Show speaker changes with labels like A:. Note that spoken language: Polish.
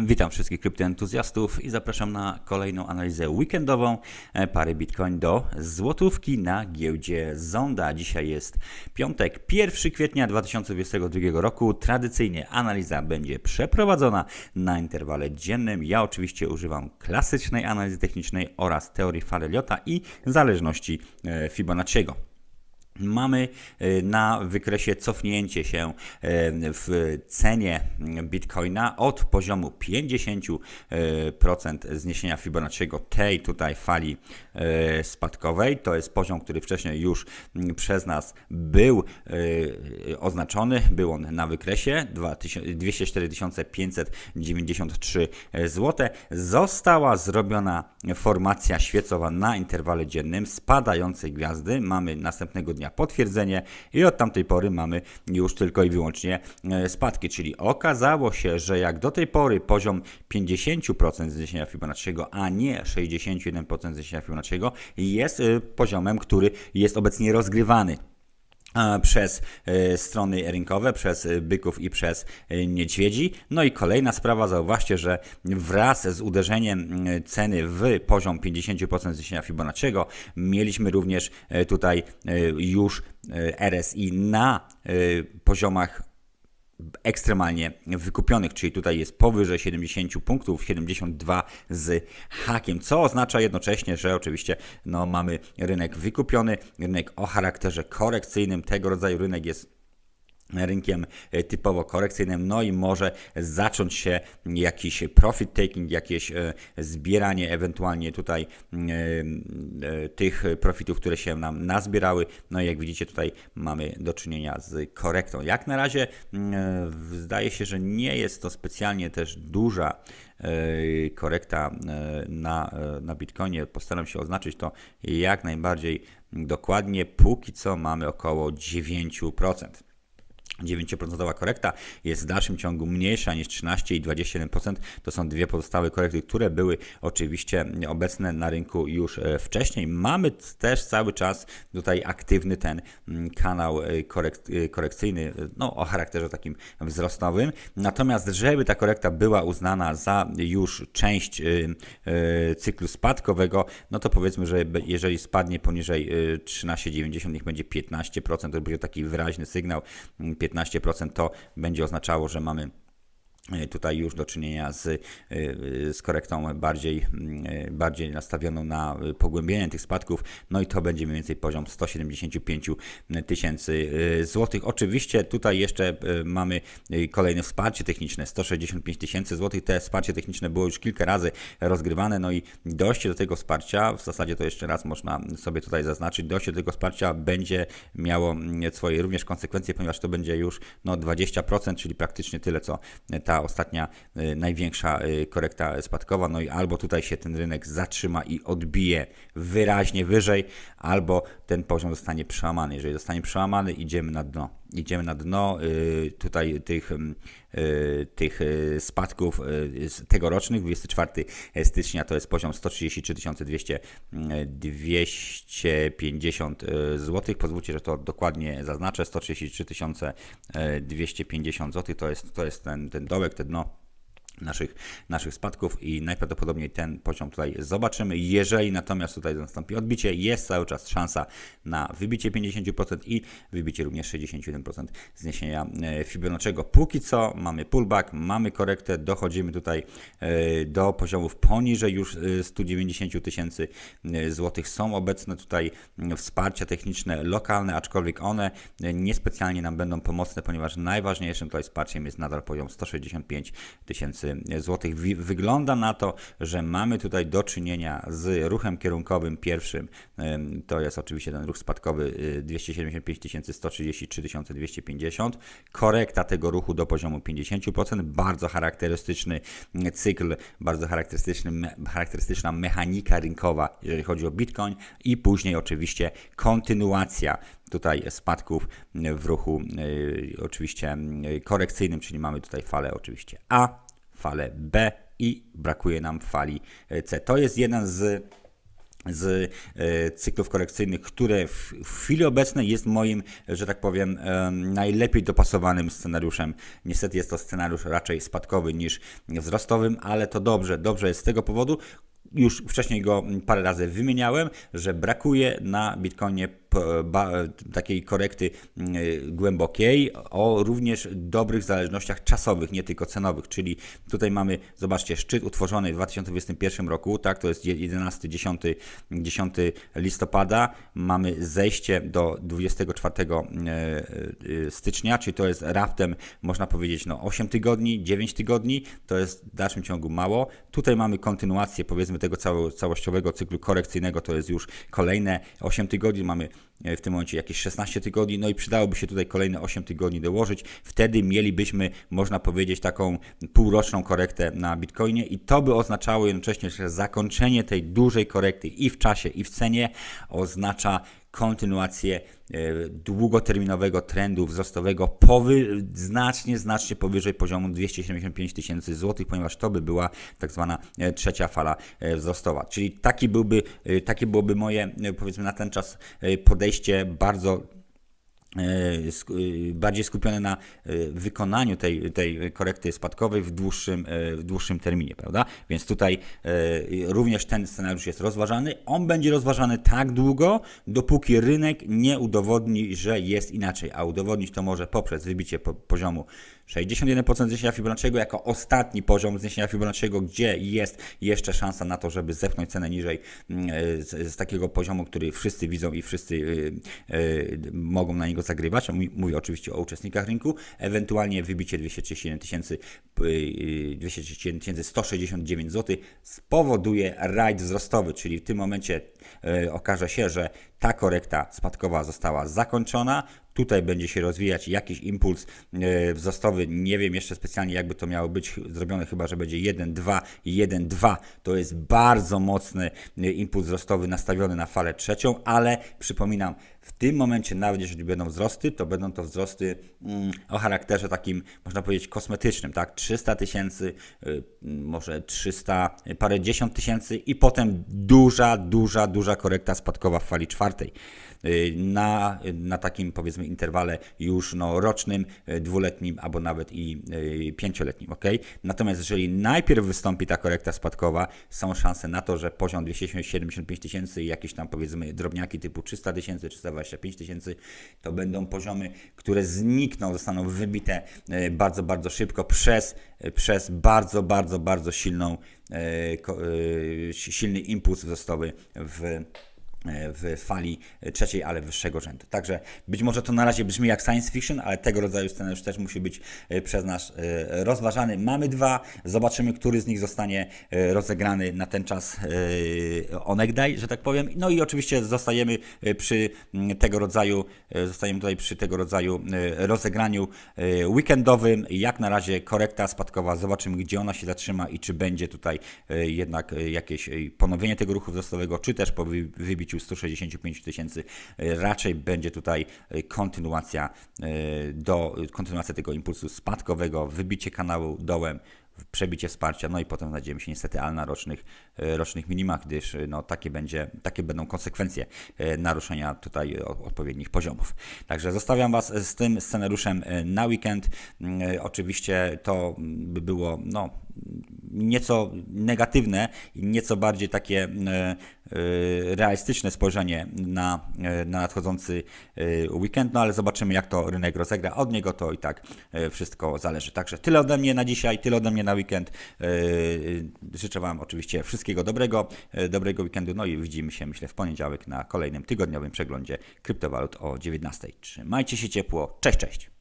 A: Witam wszystkich kryptoentuzjastów i zapraszam na kolejną analizę weekendową e, pary Bitcoin do złotówki na giełdzie Zonda. Dzisiaj jest piątek, 1 kwietnia 2022 roku. Tradycyjnie analiza będzie przeprowadzona na interwale dziennym. Ja oczywiście używam klasycznej analizy technicznej oraz teorii Fareliota i zależności e, Fibonacciego. Mamy y, na wykresie cofnięcie się y, w cenie bitcoina od poziomu 50% zniesienia Fibonacciego tej tutaj fali y, spadkowej. To jest poziom, który wcześniej już mm, przez nas był oznaczony, był on na wykresie 204 593 zł. Została zrobiona formacja świecowa na interwale dziennym spadającej gwiazdy. Mamy następnego dnia potwierdzenie i od tamtej pory mamy już tylko i wyłącznie e, spadki, czyli okazało się, że jak do tej pory poziom 50% zniesienia Fibonacciego, a nie 61% zniesienia Fibonacciego jest e, poziomem, który jest obecnie rozgrywany przez e, strony rynkowe, przez byków i przez niedźwiedzi. No i kolejna sprawa, zauważcie, że wraz z uderzeniem ceny w poziom 50% zniesienia Fibonacciego mieliśmy również e, tutaj e, już RSI na poziomach ekstremalnie wykupionych, czyli tutaj jest powyżej 70 punktów, 72 z hakiem, co oznacza jednocześnie, że oczywiście no, mamy rynek wykupiony, rynek o charakterze korekcyjnym, tego rodzaju rynek jest rynkiem e, typowo korekcyjnym, no i może zacząć się jakiś profit taking, jakieś e, zbieranie ewentualnie tutaj e, tych profitów, które się nam nazbierały. No i jak widzicie tutaj mamy do czynienia z korektą. Jak na razie zdaje się, że nie jest to specjalnie też duża korekta na, na Bitcoinie. Postaram się oznaczyć to jak najbardziej dokładnie. Póki co mamy około 9%. 9% korekta jest w dalszym ciągu mniejsza niż 13 i 27%. To są dwie pozostałe korekty, które były oczywiście obecne na rynku już e, wcześniej. Mamy też cały czas tutaj aktywny ten mm, kanał e, e, korekcyjny no, o charakterze takim wzrostowym. Natomiast, żeby ta korekta była uznana za już część cyklu spadkowego, no to powiedzmy, że jeżeli spadnie poniżej 13,90, niech będzie 15%, to będzie taki wyraźny sygnał 15% to będzie oznaczało, że mamy tutaj już do czynienia z, e, z korektą bardziej, e, bardziej nastawioną na pogłębienie tych spadków, no i to będzie mniej więcej poziom 175 tysięcy złotych. Oczywiście tutaj jeszcze mamy kolejne wsparcie techniczne, 165 tysięcy złotych. Te wsparcie techniczne było już kilka razy rozgrywane, no i dojście do tego wsparcia, w zasadzie to jeszcze raz można sobie tutaj zaznaczyć, dojście do tego wsparcia będzie miało swoje również konsekwencje, ponieważ to będzie już no, 20%, czyli praktycznie tyle, co ta ostatnia y, największa y, korekta spadkowa. No i albo tutaj się ten rynek zatrzyma i odbije wyraźnie wyżej, albo ten poziom zostanie przełamany. Jeżeli zostanie przełamany, idziemy na dno. Idziemy na dno y, tutaj tych, tych spadków tegorocznych. 24 stycznia to jest poziom 133 200, 250 zł. Pozwólcie, że to dokładnie zaznaczę. 133 250 zł to jest, to jest ten, ten dołek, te dno naszych, naszych spadków i najprawdopodobniej ten poziom tutaj zobaczymy. Jeżeli natomiast tutaj nastąpi odbicie, jest cały czas szansa na wybicie 50% i wybicie również 61% zniesienia e, Fibonacciego. Póki co mamy pullback, mamy korektę, dochodzimy tutaj e, do poziomów poniżej już 190 e, tysięcy złotych. Są obecne tutaj wsparcia techniczne lokalne, aczkolwiek one niespecjalnie nam będą pomocne, ponieważ najważniejszym tutaj wsparciem jest nadal poziom 165 tysięcy złotych. Wygląda na to, że mamy tutaj do czynienia z ruchem kierunkowym pierwszym. To jest oczywiście ten ruch spadkowy 275 133 250. Korekta tego ruchu do poziomu 50%. Bardzo charakterystyczny cykl, bardzo charakterystyczny, charakterystyczna mechanika rynkowa, jeżeli chodzi o Bitcoin i później oczywiście kontynuacja tutaj spadków w ruchu oczywiście korekcyjnym, czyli mamy tutaj falę oczywiście A, falę B i brakuje nam fali C. To jest jeden z z e, cyklów korekcyjnych, które w, chwili obecnej jest moim, że tak powiem, e, najlepiej dopasowanym scenariuszem. Niestety jest to scenariusz raczej spadkowy niż wzrostowym, ale to dobrze, dobrze jest z tego powodu, już wcześniej go parę razy wymieniałem, że brakuje na Bitcoinie takiej korekty mm, głębokiej o również dobrych zależnościach czasowych, nie tylko cenowych, czyli tutaj mamy, zobaczcie, szczyt utworzony w 2021 roku, tak, to jest 11, 10, 10 listopada, mamy zejście do 24 e, e, stycznia, czyli to jest raptem, można powiedzieć, no 8 tygodni, 9 tygodni, to jest w dalszym ciągu mało. Tutaj mamy kontynuację, powiedzmy, tego całościowego cyklu korekcyjnego, to jest już kolejne 8 tygodni, mamy w tym momencie jakieś 16 tygodni, no i przydałoby się tutaj kolejne 8 tygodni dołożyć. Wtedy mielibyśmy, można powiedzieć, taką półroczną korektę na Bitcoinie i to by oznaczało jednocześnie, że zakończenie tej dużej korekty i w czasie, i w cenie oznacza kontynuację e, długoterminowego trendu wzrostowego powy, znacznie, znacznie powyżej poziomu 275 tysięcy złotych, ponieważ to by była tak zwana e, trzecia fala e, wzrostowa. Czyli taki byłby, takie byłoby moje, powiedzmy na ten czas podejście bardzo bardziej skupione na e, wykonaniu tej, tej korekty spadkowej w dłuższym, w dłuższym terminie, prawda? Więc tutaj również ten scenariusz jest rozważany. On będzie rozważany tak długo, dopóki rynek nie udowodni, że jest inaczej, a udowodnić to może poprzez wybicie poziomu 61% zniesienia Fibonacciego jako ostatni poziom zniesienia Fibonacciego, gdzie jest jeszcze szansa na to, żeby zepchnąć cenę niżej mm, z, z takiego poziomu, który wszyscy widzą i wszyscy y, y, mogą na niego zagrywać. Mówię oczywiście o uczestnikach rynku. Ewentualnie wybicie 237 tysięcy 237 169 zł spowoduje rajd wzrostowy, czyli w tym momencie y, okaże się, że ta korekta spadkowa została zakończona. Tutaj będzie się rozwijać jakiś impuls e, wzrostowy. Nie wiem jeszcze specjalnie, jakby to miało być zrobione, chyba że będzie 1, 2 i 1, 2. To jest bardzo mocny e, impuls wzrostowy nastawiony na falę trzecią, ale przypominam, w tym momencie, nawet jeżeli będą wzrosty, to będą to wzrosty mm, o charakterze takim, można powiedzieć, kosmetycznym, tak? 300 tysięcy, y, może 300, parę dziesiąt tysięcy i potem duża, duża, duża korekta spadkowa w fali czwartej. Y, na, na takim powiedzmy interwale już no, rocznym, y, dwuletnim albo nawet i y, pięcioletnim. ok? Natomiast jeżeli najpierw wystąpi ta korekta spadkowa, są szanse na to, że poziom 275 tysięcy i jakieś tam powiedzmy drobniaki typu 300 tysięcy, 325 tysięcy to będą poziomy, które znikną, zostaną wybite bardzo, bardzo szybko przez, przez bardzo, bardzo, bardzo silną, silny impuls wzrostowy w E, w fali trzeciej, ale wyższego rzędu. Także być może to na razie brzmi jak science fiction, ale tego rodzaju scenariusz też musi być e, przez nas e, rozważany. Mamy dwa, zobaczymy, który z nich zostanie rozegrany na ten czas onegdaj, że tak powiem. No i oczywiście zostajemy przy tego rodzaju, zostajemy tutaj przy tego rodzaju rozegraniu weekendowym. Jak na razie korekta spadkowa, zobaczymy, gdzie ona się zatrzyma i czy będzie tutaj jednak jakieś ponowienie tego ruchu wzrostowego, czy też po wybiciu 165 tysięcy. E, raczej będzie tutaj e, kontynuacja e, do kontynuacja tego impulsu spadkowego, wybicie kanału dołem, przebicie wsparcia, no i potem znajdziemy się niestety al na rocznych, rocznych minimach, gdyż no, takie, będzie, takie będą konsekwencje naruszenia tutaj odpowiednich poziomów. Także zostawiam Was z tym scenariuszem na weekend. Oczywiście to by było no, nieco negatywne nieco bardziej takie e, e, realistyczne spojrzenie na, e, na nadchodzący weekend, no ale zobaczymy jak to rynek rozegra. Od niego to i tak wszystko zależy. Także tyle ode mnie na dzisiaj, tyle ode mnie na weekend. Życzę Wam oczywiście wszystkiego dobrego, dobrego weekendu, no i widzimy się myślę w poniedziałek na kolejnym tygodniowym przeglądzie kryptowalut o 19. Trzymajcie się ciepło, cześć, cześć!